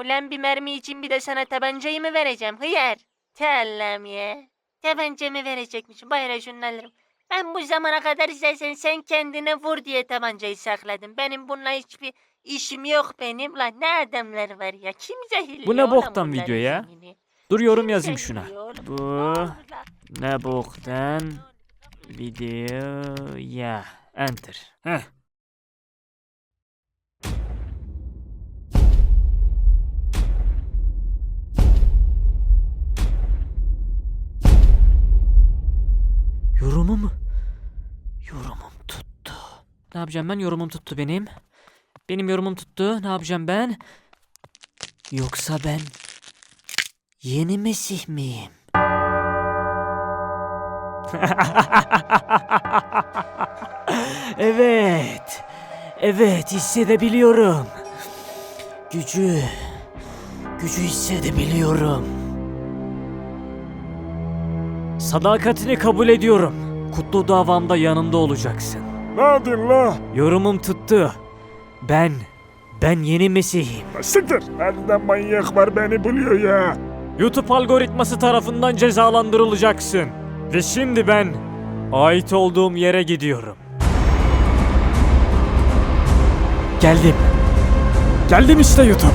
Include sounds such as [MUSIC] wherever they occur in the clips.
Ulan bir mermi için bir de sana tabancayı mı vereceğim hıyar? Allah'ım ya. Tabancamı verecekmişim. Bayra şunu alırım. Ben bu zamana kadar istersen sen kendine vur diye tabancayı sakladım. Benim bununla hiçbir işim yok benim. Lan ne adamlar var ya. Kim zehirliyor Bu ne boktan video ya? zihnini? Dur yorum Kim yazayım şuna. zehirliyor? Bu ne boktan video ya. Enter. Heh. Yorumum yorumum tuttu. Ne yapacağım ben? Yorumum tuttu benim. Benim yorumum tuttu. Ne yapacağım ben? Yoksa ben yeni Mesih miyim? [LAUGHS] evet. Evet hissedebiliyorum. Gücü. Gücü hissedebiliyorum. Sadakatini kabul ediyorum. Kutlu davamda yanımda olacaksın. Ne diyorsun la? Yorumum tuttu. Ben, ben yeni Mesih'im. Siktir. Elinden manyak var beni buluyor ya. YouTube algoritması tarafından cezalandırılacaksın. Ve şimdi ben ait olduğum yere gidiyorum. Geldim. Geldim işte YouTube.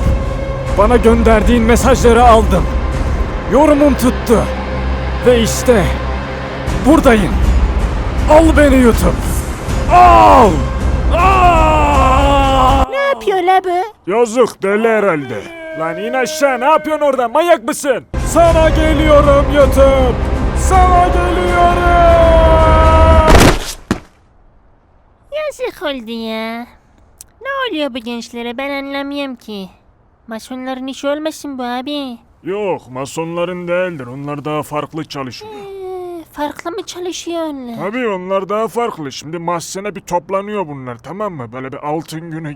Bana gönderdiğin mesajları aldım. Yorumum tuttu. Ve işte buradayım. Al beni YouTube. Al! Al! Ne yapıyor la bu? Yazık deli herhalde. Lan in aşağı ne yapıyorsun orada manyak mısın? Sana geliyorum YouTube. Sana geliyorum. Yazık oldu ya. Ne oluyor bu gençlere ben anlamıyorum ki. Masonların işi olmasın bu abi. Yok masonların değildir. Onlar daha farklı çalışıyor. Farklı mı çalışıyor onlar? Tabii onlar daha farklı. Şimdi mahzene bir toplanıyor bunlar tamam mı? Böyle bir altın günü gibi.